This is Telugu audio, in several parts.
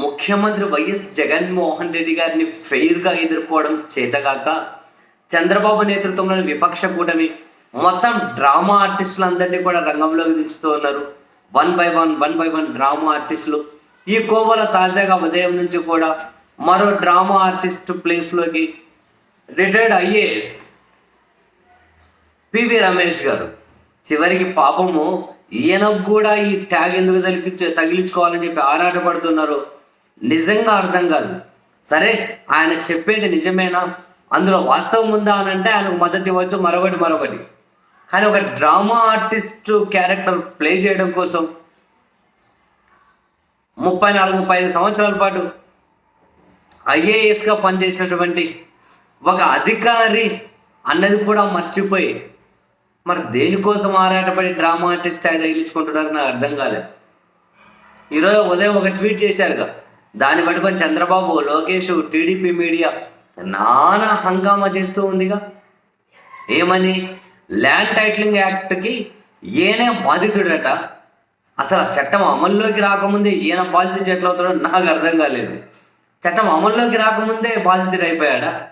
ముఖ్యమంత్రి వైఎస్ జగన్మోహన్ రెడ్డి గారిని ఫెయిర్గా ఎదుర్కోవడం చేతగాక చంద్రబాబు నేతృత్వంలోని విపక్ష కూటమి మొత్తం డ్రామా ఆర్టిస్టులందరినీ కూడా రంగంలోకి దించుతూ ఉన్నారు. One by one one by one drama ఆర్టిస్టులు. ఈ కోవల తాజాగా ఉదయం నుంచి కూడా మరో డ్రామా ఆర్టిస్ట్ ప్లేస్లోకి retired IAS P V Ramesh garu. చివరికి పాపము ఈయనకు కూడా ఈ ట్యాగ్ ఎందుకు తగిలించుకోవాలని చెప్పి ఆరాటపడుతున్నారు. నిజంగా అర్థం కాదు. సరే ఆయన చెప్పేది నిజమేనా? అందులో వాస్తవం ఉందా అని అంటే ఆయనకు మద్దతు ఇవ్వచ్చు మరొకటి మరొకటి. కానీ ఒక డ్రామా ఆర్టిస్ట్ క్యారెక్టర్ ప్లే చేయడం కోసం ముప్పై నాలుగు ముప్పై ఐదు సంవత్సరాల పాటు ఐఏఎస్గా పనిచేసినటువంటి ఒక అధికారి అన్నది కూడా మర్చిపోయి మరి దేనికోసం ఆరాటపడి డ్రామా ఆర్టిస్ట్ ఆయన తగిలించుకుంటున్నారు నాకు అర్థం కాలేదు. ఈరోజు ఉదయం ఒక ట్వీట్ చేశారుగా. దాన్ని పట్టుకొని చంద్రబాబు లోకేష్ టీడీపీ మీడియా నానా హంగామా చేస్తూ ఉందిగా. ఏమని? ల్యాండ్ టైటిలింగ్ యాక్ట్కి ఈయనే బాధితుడట. అసలు చట్టం అమల్లోకి రాకముందే ఈయన బాధితుడు ఎట్లా అవుతాడో నాకు అర్థం కాలేదు. చట్టం అమల్లోకి రాకముందే బాధితుడు అయిపోయాడా?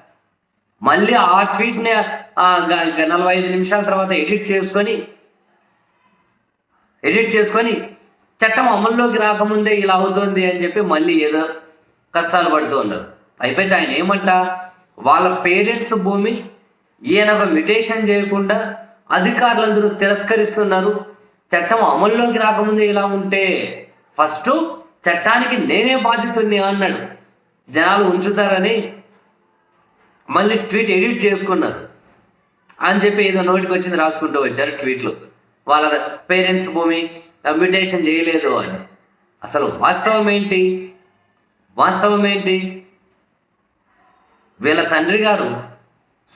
మళ్ళీ ఆ ట్వీట్ని గ- నలభై ఐదు నిమిషాల తర్వాత ఎడిట్ చేసుకొని ఎడిట్ చేసుకొని చట్టం అమల్లోకి రాకముందే ఇలా అవుతుంది అని చెప్పి మళ్ళీ ఏదో కష్టాలు పడుతూ ఉండరు అయిపోయి ఆయన ఏమంట? వాళ్ళ పేరెంట్స్ భూమి ఈయనకు మిటేషన్ చేయకుండా అధికారులందరూ తిరస్కరిస్తున్నారు. చట్టం అమల్లోకి రాకముందే ఇలా ఉంటే ఫస్ట్ చట్టానికి నేనే బాధ్యతుని అన్నాడు. జనాలు ఉంచుతారని మళ్ళీ ట్వీట్ ఎడిట్ చేసుకున్నారు. అని చెప్పి ఏదో నోటికి వచ్చింది రాసుకుంటూ వచ్చారు ట్వీట్లు. వాళ్ళ పేరెంట్స్ భూమి మ్యూటేషన్ చేయలేదు అని. అసలు వాస్తవం ఏంటి? వాస్తవం ఏంటి? వీళ్ళ తండ్రి గారు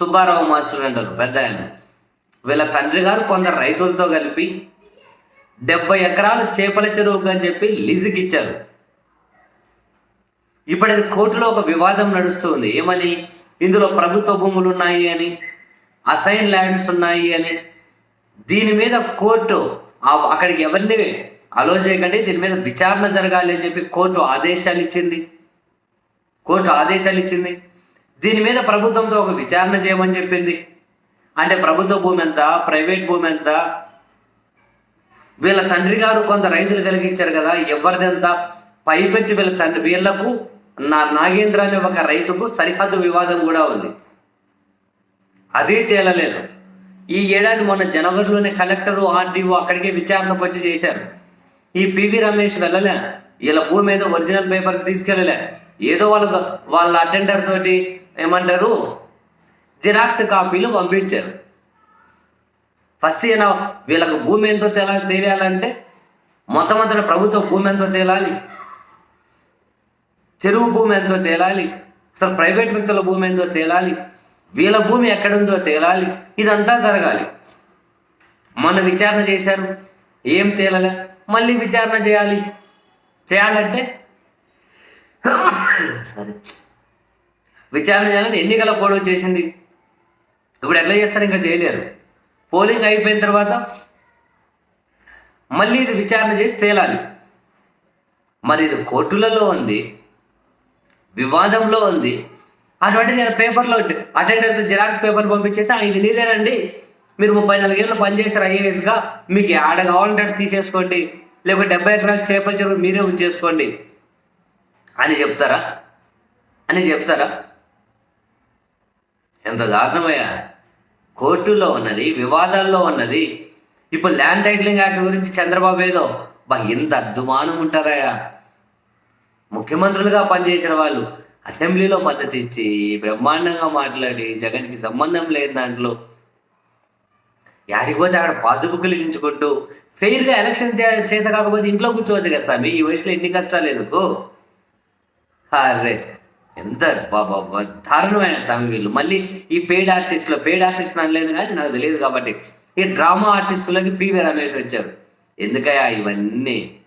సుబ్బారావు మాస్టర్ అంటారు పెద్ద ఆయన. వీళ్ళ తండ్రి గారు కొందరు రైతులతో కలిపి డెబ్బై ఎకరాలు చేపల చెరువుకు అని చెప్పి లీజుకి ఇచ్చారు. ఇప్పుడు అది కోర్టులో ఒక వివాదం నడుస్తుంది. ఏమని? ఇందులో ప్రభుత్వ భూములు ఉన్నాయి అని అసైన్ ల్యాండ్స్ ఉన్నాయి అని. దీని మీద కోర్టు అక్కడికి ఎవరిని అలో చేయకండి దీని మీద విచారణ జరగాలి అని చెప్పి కోర్టు ఆదేశాలు ఇచ్చింది. కోర్టు ఆదేశాలు ఇచ్చింది. దీని మీద ప్రభుత్వంతో ఒక విచారణ చేయమని చెప్పింది. అంటే ప్రభుత్వ భూమి ఎంత ప్రైవేట్ భూమి ఎంత? వీళ్ళ తండ్రి గారు కొంత రైతులు కలిగించారు కదా ఎవరిదంతా పైపెచ్చి వీళ్ళ తండ్రి వీళ్ళకు నా నాగేంద్ర అనే ఒక రైతుకు సరిహద్దు వివాదం కూడా ఉంది. అది తేలలేదు. ఈ ఏడాది మొన్న జనవరిలోనే కలెక్టరు ఆర్డీఓ అక్కడికే విచారణకు వచ్చి చేశారు. ఈ పివి రమేష్ వెళ్ళలే. వీళ్ళ భూమి ఏదో ఒరిజినల్ పేపర్ తీసుకెళ్ళలే. ఏదో వాళ్ళ వాళ్ళ అటెండర్ తోటి ఏమంటారు? జిరాక్స్ కాపీలు పంపించారు. ఫస్ట్ ఈయన వీళ్ళకు భూమి ఎంతో తేలా తెలియాలంటే మొట్టమొదటి ప్రభుత్వ భూమి ఎంతో తేలాలి. చెరువు భూమి ఎంతో తేలాలి. అసలు ప్రైవేట్ వ్యక్తుల భూమి ఎంతో తేలాలి. వీళ్ళ భూమి ఎక్కడుందో తేలాలి. ఇదంతా జరగాలి. మొన్న విచారణ చేశారు. ఏం తేలలే. మళ్ళీ విచారణ చేయాలి. చేయాలంటే? సారీ. విచారణ చేయాలని ఎన్నికల కోడ్ వచ్చేసింది. ఇప్పుడు ఎట్లా చేస్తారు? ఇంకా చేయలేరు. పోలింగ్ అయిపోయిన తర్వాత మళ్ళీ ఇది విచారణ చేసి తేలాలి. మరి ఇది కోర్టులలో ఉంది. వివాదంలో ఉంది. అటువంటిది నేను పేపర్లో అటెండర్ జిరాక్స్ పేపర్ పంపించేసి ఆయన ఇది నీదేనండి మీరు ముప్పై నాలుగేళ్ళు పనిచేశారు ఐఏఎస్గా. మీకు ఆడ కావాలంటే తీసేసుకోండి. లేకపోతే డెబ్బై ఎకరాలు చేపల చెరువు మీరే ఉంచేసుకోండి. అని చెప్తారా? అని చెప్తారా? ఎంత దారుణమయ్యా. కోర్టులో ఉన్నది వివాదాల్లో ఉన్నది. ఇప్పుడు ల్యాండ్ టైటిలింగ్ యాక్ట్ గురించి చంద్రబాబు ఏదో బా ఎంత అద్దుమానం ఉంటారయ్యా. ముఖ్యమంత్రులుగా పనిచేసిన వాళ్ళు అసెంబ్లీలో మద్దతు ఇచ్చి బ్రహ్మాండంగా మాట్లాడి జగన్కి సంబంధం లేని దాంట్లో యాడికి పోతే అక్కడ పాసుబుక్లు ఇచ్చుకుంటూ ఫెయిర్గా ఎలక్షన్ చే చేత కాకపోతే ఇంట్లో కూర్చోవచ్చు కదా సార్ ఈ వయసులో ఎన్ని కష్టాలు ఎందుకు? అరే ఎంత బాబా దారుణమైన స్వామి వీళ్ళు. మళ్ళీ ఈ పెయిడ్ ఆర్టిస్టులో పెయిడ్ ఆర్టిస్ట్ అనలేదు కానీ నాకు తెలియదు కాబట్టి ఈ డ్రామా ఆర్టిస్టులకి పివి రమేష్ వచ్చారు. ఎందుకయా ఇవన్నీ?